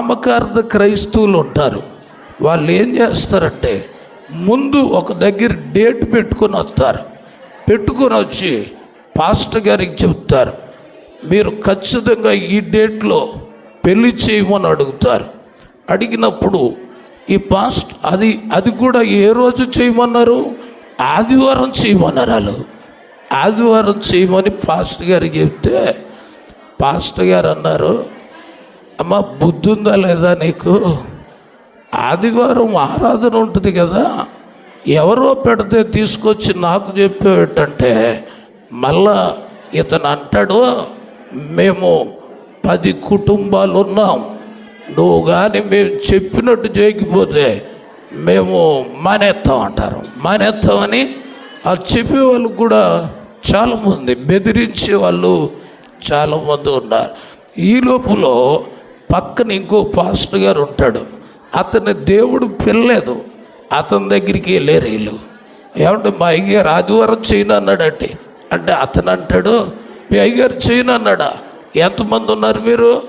నామకార్థ క్రైస్తవులు ఉంటారు. వాళ్ళు ఏం చేస్తారంటే ముందు ఒక దగ్గర డేట్ పెట్టుకొని వస్తారు. పెట్టుకొని వచ్చి పాస్టర్ గారికి చెప్తారు. మీరు ఖచ్చితంగా ఈ డేట్లో పెళ్ళి చేయమని అడుగుతారు. అడిగినప్పుడు ఈ పాస్ట్ అది అది కూడా ఏ రోజు చేయమన్నారు? ఆదివారం చేయమన్నారు వాళ్ళు. ఆదివారం చేయమని పాస్టర్ గారికి చెప్తే పాస్టర్ గారు అన్నారు అమ్మ బుద్ధి ఉందా లేదా నీకు? ఆదివారం ఆరాధన ఉంటుంది కదా. ఎవరో పెడితే తీసుకొచ్చి నాకు చెప్పేటంటే మళ్ళా ఇతను అంటాడు మేము పది కుటుంబాలు ఉన్నాం నువ్వు కానీ మేము చెప్పినట్టు చేయకపోతే మేము మానేస్తాం అంటారు. మానేస్తామని ఆ చెప్పే వాళ్ళు కూడా చాలామంది బెదిరించే వాళ్ళు చాలామంది ఉన్నారు. ఈ లోపల పక్కన ఇంకో పాస్టర్ గారు ఉంటాడు. అతని దేవుడు పిల్లలేదు. అతని దగ్గరికి వెళ్ళారు వీళ్ళు. ఏమంటే మా అయ్యగారు ఆదివారం చేయను అన్నాడండి. అంటే అతను అంటాడు మీ అయ్యగారు చేయను అన్నాడా? ఎంతమంది ఉన్నారు మీరు?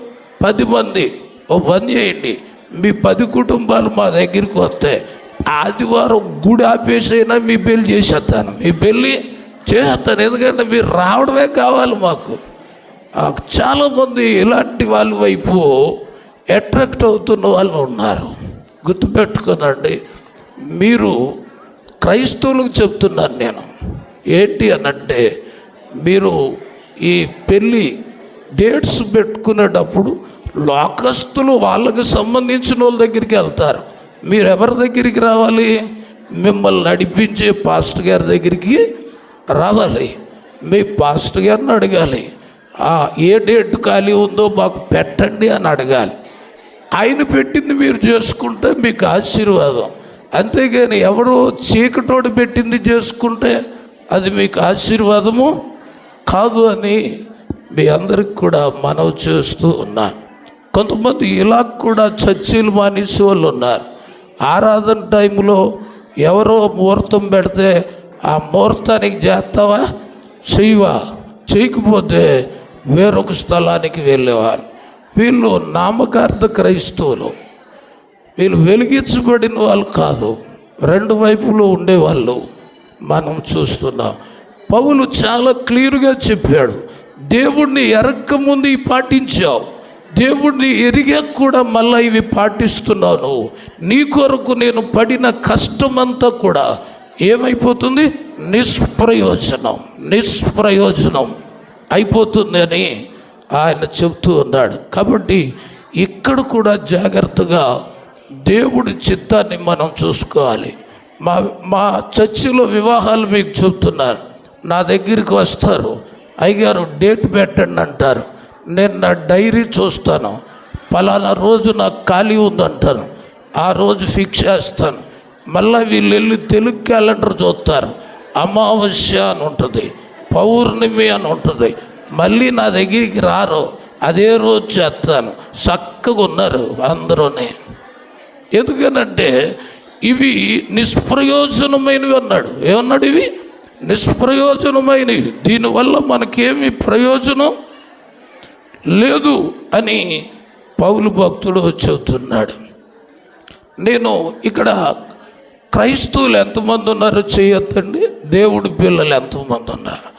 పది మంది. ఓ పని చేయండి. మీ పది కుటుంబాలు మా దగ్గరికి వస్తే ఆదివారం గుడి ఆపేసైనా మీ పెళ్ళి చేసేస్తాను. మీ పెళ్ళి చేసేస్తాను. ఎందుకంటే మీరు రావడమే కావాలి మాకు. చాలామంది ఇలాంటి వాళ్ళ వైపు అట్రాక్ట్ అవుతున్న వాళ్ళు ఉన్నారు. గుర్తుపెట్టుకోనండి మీరు క్రైస్తవులకు చెప్తున్నాను నేను. ఏంటి అనంటే మీరు ఈ పెళ్ళి డేట్స్ పెట్టుకునేటప్పుడు లోకస్తులు వాళ్ళకి సంబంధించిన వాళ్ళ దగ్గరికి వెళ్తారు. మీరు ఎవరి దగ్గరికి రావాలి? మిమ్మల్ని నడిపించే పాస్టర్ గారి దగ్గరికి రావాలి. మీ పాస్టర్ గారిని అడగాలి. ఏ డేట్ ఖాళీ ఉందో మాకు పెట్టండి అని అడగాలి. ఆయన పెట్టింది మీరు చేసుకుంటే మీకు ఆశీర్వాదం. అంతేగాని ఎవరో చీకటోడు పెట్టింది చేసుకుంటే అది మీకు ఆశీర్వాదము కాదు అని మీ అందరికి కూడా మనవి చేస్తూ ఉన్నా. కొంతమంది ఇలా కూడా చర్చీలు మానేసి వాళ్ళు ఉన్నారు. ఆరాధన టైంలో ఎవరో ముహూర్తం పెడితే ఆ ముహూర్తానికి చేస్తావా? చెయ్యవా? చేయకపోతే వేరొక స్థలానికి వెళ్ళేవారు. వీళ్ళు నామకార్థ క్రైస్తవులు. వీళ్ళు వెలిగించబడిన వాళ్ళు కాదు. రెండు వైపులో ఉండేవాళ్ళు. మనం చూస్తున్నాం. పౌలు చాలా క్లియర్గా చెప్పాడు. దేవుణ్ణి ఎరక్క ముందు పాటించావు. దేవుణ్ణి ఎరిగా కూడా మళ్ళీ ఇవి పాటిస్తున్నాను. నీ కొరకు నేను పడిన కష్టమంతా కూడా ఏమైపోతుంది? నిష్ప్రయోజనం. నిష్ప్రయోజనం. అయిపోతుందని ఆయన చెబుతూ ఉన్నాడు. కాబట్టి ఇక్కడ కూడా జాగ్రత్తగా దేవుడి చిత్తాన్ని మనం చూసుకోవాలి. మా మా చర్చిలో వివాహాలు మీకు చెప్తున్నారు నా దగ్గరికి వస్తారు. అయ్యగారు డేట్ పెట్టండి అంటారు. నేను నా డైరీ చూస్తాను. పలానా రోజు నాకు ఖాళీ ఉందంటాను ఆ రోజు ఫిక్స్ చేస్తాను. మళ్ళీ వీళ్ళు వెళ్ళి తెలుగు క్యాలెండర్ చూస్తారు. అమావాస్య అని ఉంటుంది. పౌర్ణమి అని ఉంటుంది. మళ్ళీ నా దగ్గరికి రారు. అదే రోజు చేస్తాను. చక్కగా ఉన్నారు అందరూనే. ఎందుకనంటే ఇవి నిష్ప్రయోజనమైనవి అన్నాడు. ఏమన్నాడు ఇవి? నిష్ప్రయోజనమైనవి. దీనివల్ల మనకేమి ప్రయోజనం లేదు అని పౌలు భక్తుడు చెబుతున్నాడు. నేను ఇక్కడ క్రైస్తవులు ఎంతమంది ఉన్నారో చేయొద్దండి. దేవుడు పిల్లలు ఎంతమంది ఉన్నారు.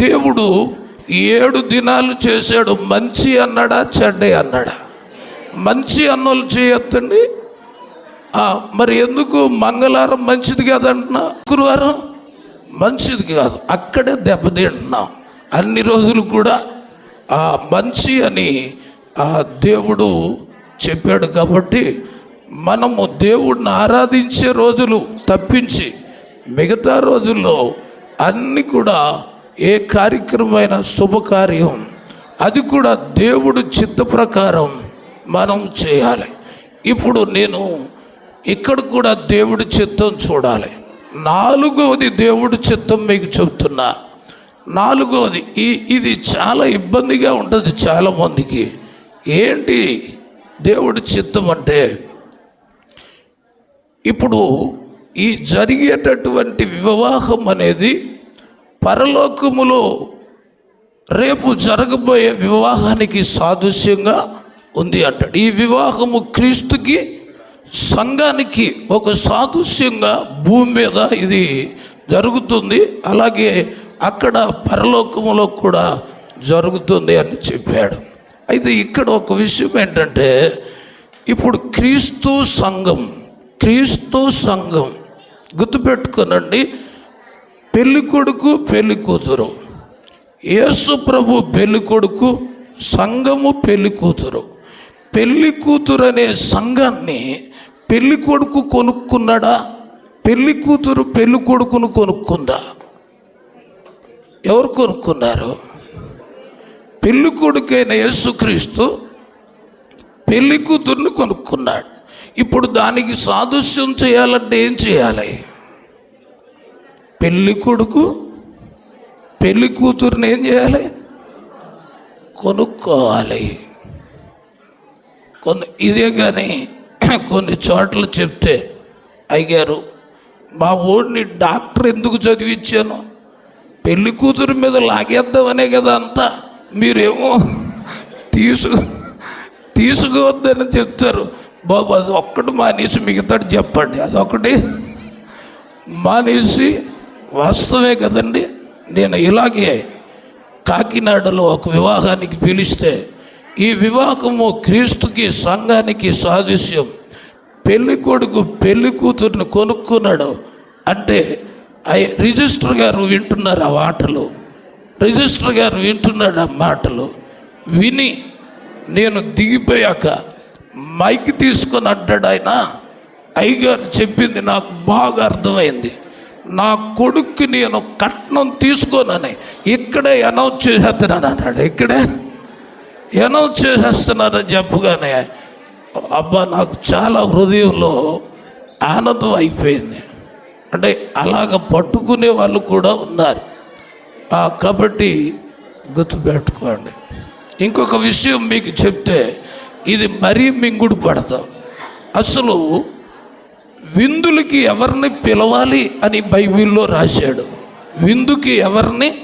దేవుడు ఏడు దినాలు చేశాడు. మంచి అన్నాడా చెడ్డే అన్నాడా? మంచి అన్నోళ్ళు చేయొద్దండి. మరి ఎందుకు మంగళవారం మంచిది కాదంటున్నా? శుక్రవారం మంచిది కాదు. అక్కడే దెబ్బతింటున్నాం. అన్ని రోజులు కూడా ఆ మంచి అని ఆ దేవుడు చెప్పాడు కాబట్టి మనము దేవుడిని ఆరాధించే రోజులు తప్పించి మిగతా రోజుల్లో అన్నీ కూడా ఏ కార్యక్రమమైన శుభకార్యం అది కూడా దేవుడు చిత్త ప్రకారం మనం చేయాలి. ఇప్పుడు నేను ఇక్కడ కూడా దేవుడి చిత్తం చూడాలి. నాలుగవది దేవుడి చిత్తం మీకు చెప్తున్నా. నాలుగవది ఈ ఇది చాలా ఇబ్బందిగా ఉంటుంది చాలామందికి ఏంటి దేవుడి చిత్తం అంటే ఇప్పుడు ఈ జరిగేటటువంటి వివాహం అనేది పరలోకములో రేపు జరగబోయే వివాహానికి సాదృశ్యంగా ఉంది అంటాడు. ఈ వివాహము క్రీస్తుకి సంఘానికి ఒక సాదృశ్యంగా భూమి మీద ఇది జరుగుతుంది. అలాగే అక్కడ పరలోకములో కూడా జరుగుతుంది అని చెప్పాడు. అయితే ఇక్కడ ఒక విషయం ఏంటంటే ఇప్పుడు క్రీస్తు సంఘం క్రీస్తు సంఘం గుర్తుపెట్టుకోనండి పెళ్ళి కొడుకు పెళ్ళి కూతురు. యేసు ప్రభు పెళ్ళి కొడుకు సంఘము పెళ్ళి కూతురు. పెళ్ళి కూతురు అనే సంఘాన్ని పెళ్ళి కొడుకు కొనుక్కున్నాడా? పెళ్ళి కూతురు పెళ్ళి కొడుకును కొనుక్కుందా? ఎవరు కొనుక్కున్నారు? పెళ్ళి కొడుకైన యేసుక్రీస్తు పెళ్ళి కూతుర్ని కొనుక్కున్నాడు. ఇప్పుడు దానికి సాదృశ్యం చేయాలంటే ఏం చేయాలి? పెళ్ళి కొడుకు పెళ్ళి కూతుర్ని ఏం చేయాలి? కొనుక్కోవాలి. కొన్ని ఇదే కానీ కొన్ని చోట్ల చెప్తే అయ్యారు మా ఊడిని డాక్టర్ ఎందుకు చదివించాను? పెళ్ళి కూతురు మీద లాగేద్దామనే కదా అంతా. మీరేమో తీసు తీసుకోవద్దని చెప్తారు. బాబు అది ఒక్కటి మానేసి మిగతాడు చెప్పండి. అదొకటి మానేసి వాస్తవే కదండి? నేను ఇలాగే కాకినాడలో ఒక వివాహానికి పిలిస్తే ఈ వివాహము క్రీస్తుకి సంఘానికి సాదృశ్యం. పెళ్ళి కొడుకు పెళ్ళి కూతుర్ని కొనుక్కున్నాడు అంటే ఐ రిజిస్టర్ గారు వింటున్నారు ఆ మాటలు. రిజిస్టర్ గారు వింటున్నాడు ఆ మాటలు. విని నేను దిగిపోయాక మైక్ తీసుకొని అంటాడు ఆయన. అయ్యగారు చెప్పింది నాకు బాగా అర్థమైంది. నా కొడుక్కి నేను కట్నం తీసుకోనని ఇక్కడే అనౌన్స్ చేసేస్తున్నాను అన్నాడు. ఇక్కడే అనౌన్స్ చేసేస్తున్నానని చెప్పగానే అబ్బా నాకు చాలా హృదయంలో ఆనందం అయిపోయింది. అంటే అలాగ పట్టుకునే వాళ్ళు కూడా ఉన్నారు. ఆ, కాబట్టి గుర్తుపెట్టుకోండి. ఇంకొక విషయం మీకు చెప్తే ఇది మరీ మింగుడు పడతాం అసలు విందులకి ఎవరిని పిలవాలి అని బైబిల్లో రాశాడు. విందుకి ఎవరిని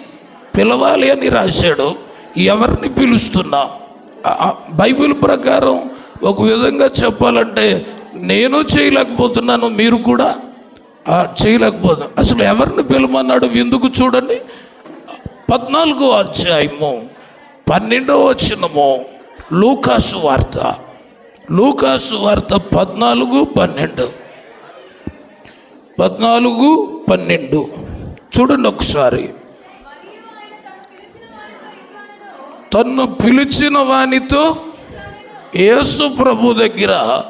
పిలవాలి అని రాశాడు. ఎవరిని పిలుస్తున్నా? బైబిల్ ప్రకారం ఒక విధంగా చెప్పాలంటే నేను చేయలేకపోతున్నాను మీరు కూడా? ఆ, చేయలేకపోతున్నాను అసలు ఎవరిని పిలమన్నాడు విందుకు చూడండి. పద్నాలుగో అధ్యాయము పన్నెండవ వచనము లూకాసు వార్త. లూకాసు వార్త పద్నాలుగు పన్నెండు. పద్నాలుగు పన్నెండు. చూడండి ఒకసారి. తన్ను పిలిచిన వానితో యేసు ప్రభు దగ్గర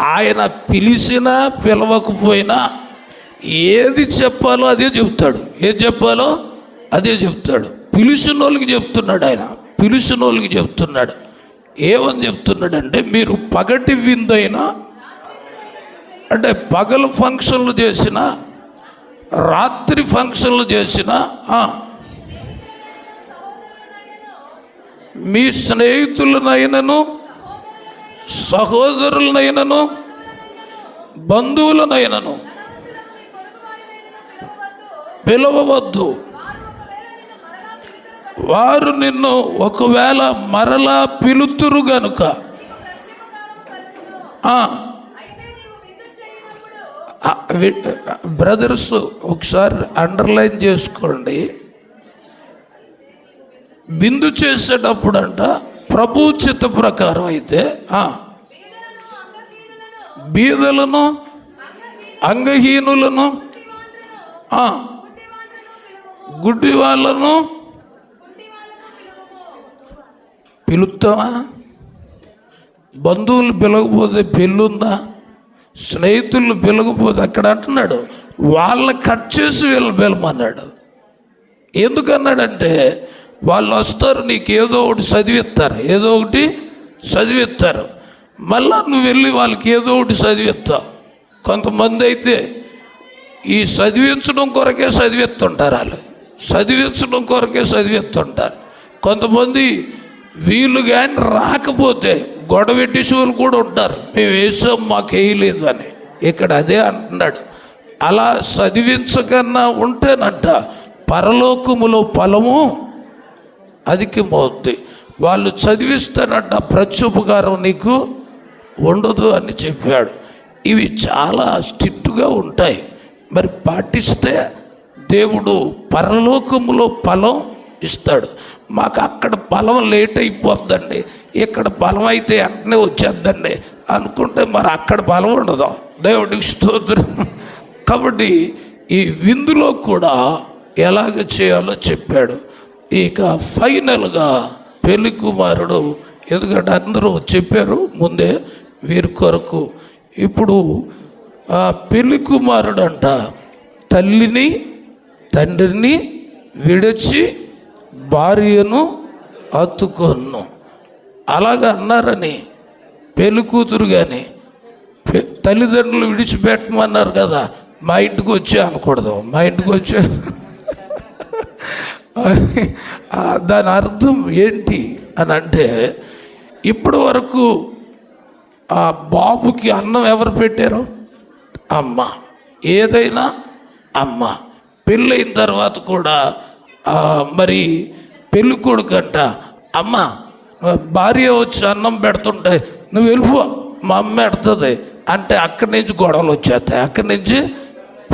ఆయన పిలిచినా పిలవకపోయినా ఏది చెప్పాలో అదే చెప్తాడు ఏది చెప్పాలో అదే చెప్తాడు పిలిచిన వాళ్ళకి చెప్తున్నాడు ఆయన. పిలిచిన వాళ్ళకి చెప్తున్నాడు ఏమని చెప్తున్నాడంటే మీరు పగటి విందైనా అంటే పగలు ఫంక్షన్లు చేసిన రాత్రి ఫంక్షన్లు చేసిన మీ స్నేహితులనైనను సహోదరులనైనను బంధువులనైనను పిలవవద్దు. వారు నిన్ను ఒకవేళ మరలా పిలుతురు గనుక ఆ, బ్రదర్స్ ఒకసారి అండర్లైన్ చేసుకోండి. బిందు చేసేటప్పుడు అంట ప్రభు చిత్త ప్రకారం అయితే బీదలను అంగహీనులను గుడ్డి వాళ్ళను పిలుస్తావా బంధువులు పిలకపోతే పెళ్ళుందా? స్నేహితులు పిలకపోతే అక్కడ అంటున్నాడు వాళ్ళని కట్ చేసి వీళ్ళు పిలమన్నాడు ఎందుకన్నాడంటే వాళ్ళు వస్తారు నీకు ఏదో ఒకటి చదివిస్తారు ఏదో ఒకటి చదివిస్తారు. మళ్ళా నువ్వు వెళ్ళి వాళ్ళకి ఏదో ఒకటి చదివిస్తావు. కొంతమంది అయితే ఈ చదివించడం కొరకే చదివిస్తుంటారు వాళ్ళు. చదివించడం కొరకే చదివిస్తుంటారు. కొంతమంది వీళ్ళు కానీ రాకపోతే గొడవెట్టేసి కూడా ఉంటారు. మేము వేసాం మాకు వేయలేదని. ఇక్కడ అదే అంటున్నాడు. అలా చదివించకన్నా ఉంటేనంట పరలోకములో ఫలము అధికమవుద్ది. వాళ్ళు చదివిస్తానంట ప్రత్యుపకారం నీకు ఉండదు అని చెప్పాడు. ఇవి చాలా స్ట్రిక్ట్గా ఉంటాయి. మరి పాటిస్తే దేవుడు పరలోకములో ఫలం ఇస్తాడు. మాకు అక్కడ ఫలం లేట్ అయిపోద్దండి. ఇక్కడ బలం అయితే వెంటనే వచ్చేద్దండి. అనుకుంటే మరి అక్కడ బలం ఉండదు. దేవుడికి స్తోత్రం. కాబట్టి ఈ విందులో కూడా ఎలాగ చేయాలో చెప్పాడు. ఇక ఫైనల్గా పెళ్ళి కుమారుడు ఎందుకంటే అందరూ చెప్పారు ముందే వీరి కొరకు. ఇప్పుడు ఆ పెళ్ళి కుమారుడు అంట తల్లిని తండ్రిని విడిచి భార్యను అతుకొన్నాం అలాగ అన్నారని పెళ్ళి కూతురు కానీ తల్లిదండ్రులు విడిచిపెట్టమన్నారు కదా మా ఇంటికి వచ్చే అనకూడదు మా ఇంటికి వచ్చే. దాని అర్థం ఏంటి అని అంటే ఇప్పటి వరకు ఆ బాబుకి అన్నం ఎవరు పెట్టారు? అమ్మ. ఏదైనా అమ్మ. పెళ్ళైన తర్వాత కూడా మరి పెళ్ళి కొడుకంట అమ్మ భార్య వచ్చి అన్నం పెడుతుంటే నువ్వు వెళ్ళిపో మా అమ్మ పెడుతుంది. అంటే అక్కడి నుంచి గొడవలు వచ్చేస్తాయి. అక్కడి నుంచి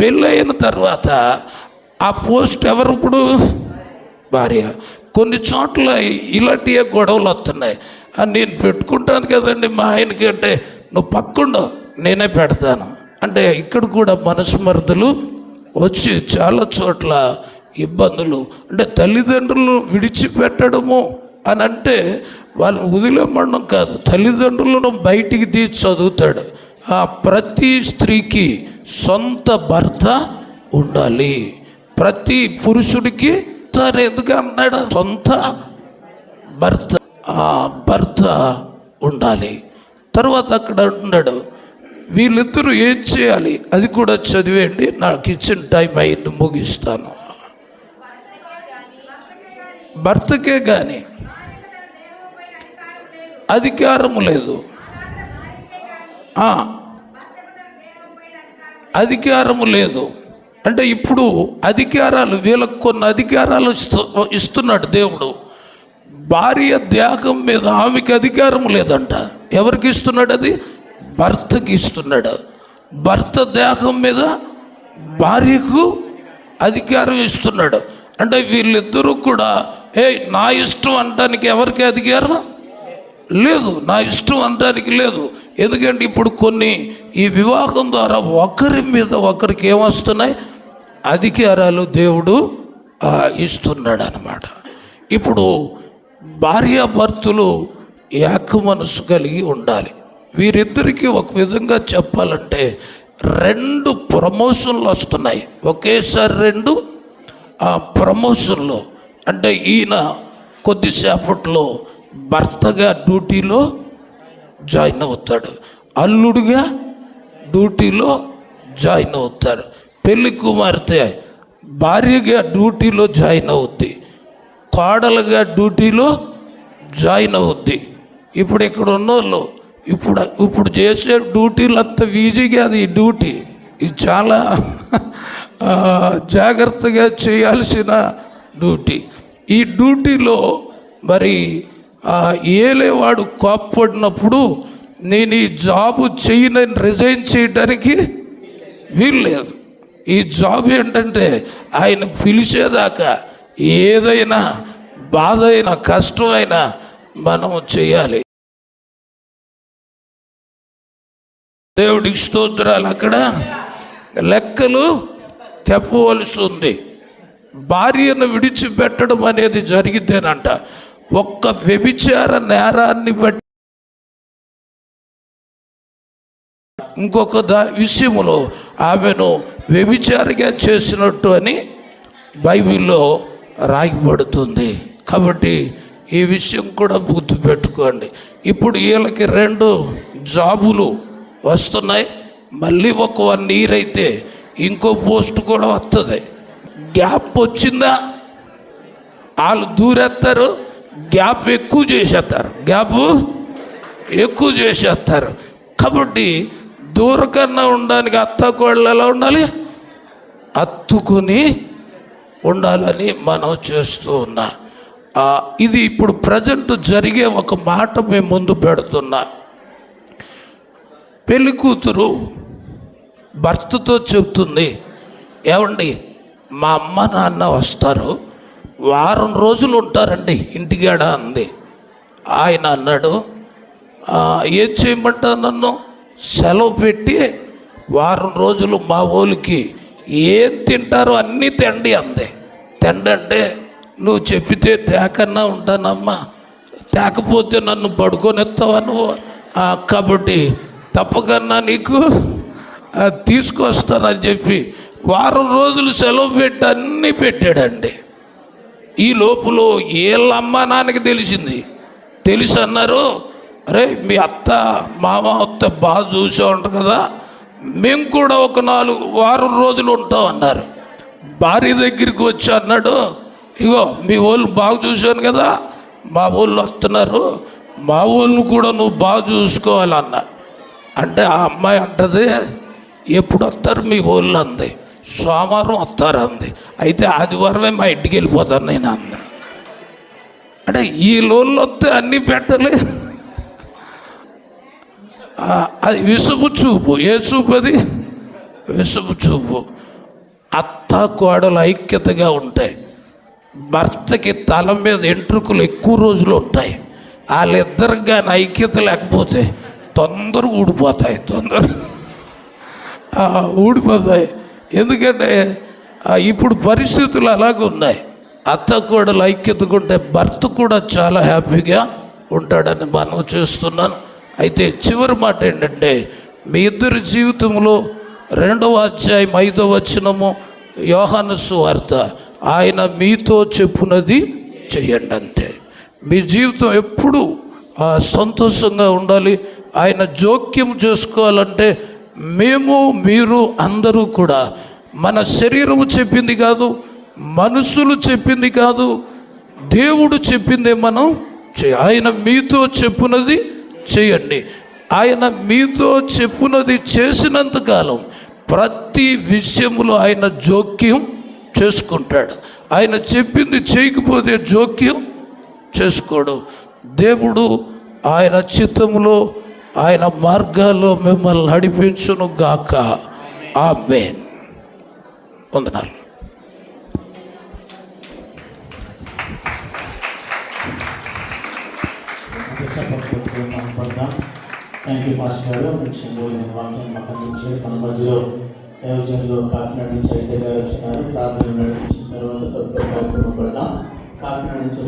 పెళ్ళి అయిన తర్వాత ఆ పోస్ట్ ఎవరు ఇప్పుడు? భార్య. కొన్ని చోట్ల ఇలాంటి గొడవలు వస్తున్నాయి. నేను పెట్టుకుంటాను కదండి మా ఆయనకి అంటే నువ్వు పక్కుండో నేనే పెడతాను. అంటే ఇక్కడ కూడా మనస్మర్థులు వచ్చి చాలా చోట్ల ఇబ్బందులు. అంటే తల్లిదండ్రులు విడిచిపెట్టడము అని అంటే వాళ్ళని వదిలేమడం కాదు తల్లిదండ్రులను బయటికి తీసి చదువుతాడు. ఆ ప్రతి స్త్రీకి సొంత భర్త ఉండాలి. ప్రతి పురుషుడికి తను ఎందుకు అన్నాడు సొంత భర్త. ఆ భర్త ఉండాలి. తర్వాత అక్కడ అంటున్నాడు వీళ్ళిద్దరూ ఏం చేయాలి? అది కూడా చదివేయండి నాకు ఇచ్చిన టైం అయింది ముగిస్తాను. భర్తకే కానీ అధికారము లేదు. అధికారము లేదు. అంటే ఇప్పుడు అధికారాలు వీళ్ళకు కొన్ని అధికారాలు ఇస్తు ఇస్తున్నాడు దేవుడు. భార్య త్యాగం మీద ఆమెకి అధికారం లేదంట. ఎవరికి ఇస్తున్నాడు అది? భర్తకి ఇస్తున్నాడు. భర్త దేహం మీద భార్యకు అధికారం ఇస్తున్నాడు. అంటే వీళ్ళిద్దరూ కూడా ఏ నా ఇష్టం అనడానికి ఎవరికి అధికారం? లేదు నా ఇష్టం అనడానికి లేదు. ఎందుకంటే ఇప్పుడు కొన్ని ఈ వివాహం ద్వారా ఒకరి మీద ఒకరికి ఏమొస్తున్నాయి? అధికారాలు దేవుడు ఇస్తున్నాడు అనమాట ఇప్పుడు భార్యాభర్తలు ఏక మనసు కలిగి ఉండాలి. వీరిద్దరికీ ఒక విధంగా చెప్పాలంటే రెండు ప్రమోషన్లు వస్తున్నాయి. ఒకేసారి రెండు ప్రమోషన్లు. అంటే ఈయన కొద్దిసేపట్లో భర్తగా డ్యూటీలో జాయిన్ అవుతాడు. అల్లుడుగా డ్యూటీలో జాయిన్ అవుతాడు. పెళ్ళి కుమార్తె భార్యగా డ్యూటీలో జాయిన్ అవుద్ది. కోడలుగా డ్యూటీలో జాయిన్ అవుద్ది. ఇప్పుడు ఇక్కడ ఉన్న వాళ్ళు ఇప్పుడు ఇప్పుడు చేసే డ్యూటీలు అంత ఈజీగా అది ఈ డ్యూటీ. ఇది చాలా జాగ్రత్తగా చేయాల్సిన డ్యూటీ. ఈ డ్యూటీలో మరి ఏలేవాడు కోప్పడినప్పుడు నేను ఈ జాబు చేయనని రిజైన్ చేయడానికి వీల్లేదు. ఈ జాబ్ ఏంటంటే ఆయన పిలిచేదాకా ఏదైనా బాధ అయినా కష్టమైనా మనం చేయాలి. దేవుడికి స్తోత్రాలు అక్కడ. లెక్కలు తెప్పవలసి ఉంది. భార్యను విడిచిపెట్టడం అనేది జరిగితేనంట ఒక్క వ్యభిచార నేరాన్ని బట్టి ఇంకొక దా విషయములో ఆమెను వ్యభిచారిగా చేసినట్టు అని బైబిల్లో రాయబడుతుంది. కాబట్టి ఈ విషయం కూడా గుర్తుపెట్టుకోండి. ఇప్పుడు వీళ్ళకి రెండు జాబులు వస్తున్నాయి. మళ్ళీ ఒక వన్ ఇయర్ అయితే ఇంకో పోస్ట్ కూడా వస్తుంది గ్యాప్ వచ్చిందా? వాళ్ళు దూరేస్తారు గ్యాప్ ఎక్కువ చేసేస్తారు. గ్యాప్ ఎక్కువ చేసేస్తారు. కాబట్టి దూరకన్నా ఉండడానికి అత్త కోళ్ళు ఎలా ఉండాలి? అత్తుకుని ఉండాలని మనం చేస్తూ ఉన్నా. ఇది ఇప్పుడు ప్రజెంట్ జరిగే ఒక మాట మేము ముందు పెడుతున్నా. పెళ్ళి కూతురు భర్తతో చెప్తుంది. ఏమండి? మా అమ్మ నాన్న వస్తారు. వారం రోజులు ఉంటారండి ఇంటికాడ అంది. ఆయన అన్నాడు ఏం చేయమంటా నన్ను? సెలవు పెట్టి వారం రోజులు మా ఊరికి ఏం తింటారో అన్నీ తిండి అంది. తిండంటే నువ్వు చెప్పితే తేకన్నా ఉంటానమ్మా. తేకపోతే నన్ను పడుకొనిస్తావా నువ్వు? కాబట్టి తప్పకన్నా నీకు తీసుకొస్తానని చెప్పి వారం రోజులు సెలవు పెట్టి అన్నీ పెట్టాడండి. ఈ లోపల వీళ్ళమ్మ నాన్నకి తెలిసింది. తెలిసి అన్నారు అరే మీ అత్త మామ అత్త బాగా చూసే ఉంటుంది కదా మేము కూడా ఒక నాలుగు వారం రోజులు ఉంటాం అన్నారు. భార్య దగ్గరికి వచ్చి అన్నాడు ఇగో మీ వాళ్ళు బాగా చూశాను కదా మా వాళ్ళు వస్తున్నారు మా వాళ్ళని కూడా నువ్వు బాగా చూసుకోవాలన్నా అంటే ఆ అమ్మాయి అంటది ఎప్పుడు వస్తారు మీ వాళ్ళు అంది. సోమవారం వస్తారు అంది. అయితే ఆదివారమే మా ఇంటికి వెళ్ళిపోతాను నేను అంది. అంటే ఈ లోన్లు వస్తే అన్నీ పెట్టలే. అది విసుగు చూపు. ఏ చూపు అది? విసుగు చూపు. అత్త కోడలు ఐక్యతగా ఉంటాయి. భర్తకి తల మీద ఎంట్రుకులు ఎక్కువ రోజులు ఉంటాయి. వాళ్ళిద్దరికి కానీ ఐక్యత లేకపోతే తొందరగా ఊడిపోతాయి తొందర ఊడిపోతాయి. ఎందుకంటే ఇప్పుడు పరిస్థితులు అలాగే ఉన్నాయి. అత్త కూడా ఐక్యతగా భర్త కూడా చాలా హ్యాపీగా ఉంటాడని మనం చేస్తున్నాను. అయితే చివరి మాట ఏంటంటే మీ ఇద్దరి జీవితంలో రెండవ అధ్యాయం ఐదవ వచనము యోహాను సువార్త ఆయన మీతో చెప్పునది చేయండి అంతే. మీ జీవితం ఎప్పుడు సంతోషంగా ఉండాలి. ఆయన జోక్యం చేసుకోవాలంటే మేము మీరు అందరూ కూడా మన శరీరము చెప్పింది కాదు మనుషులు చెప్పింది కాదు దేవుడు చెప్పిందే మనం చేయ ఆయన మీతో చెప్పునది చేయండి. ఆయన మీతో చెప్పునది చేసినంత కాలం ప్రతి విషయంలో ఆయన జోక్యం చేసుకుంటాడు. ఆయన చెప్పింది చేయకపోతే జోక్యం చేసుకోడు. దేవుడు ఆయన చిత్తంలో ఆయన మార్గాల్లో మిమ్మల్ని నడిపించును గాక. ఆమెన్. వందనాలు. థ్యాంక్ యూ మాస్టర్ గారు. నేను వాక్యం మాకు మన మధ్యలో కాకినాడ నుంచి అయితే గారు వచ్చినారు ప్రార్థన నడిపించిన తర్వాత కార్యక్రమం పెడదాం. కాకినాడ నుంచి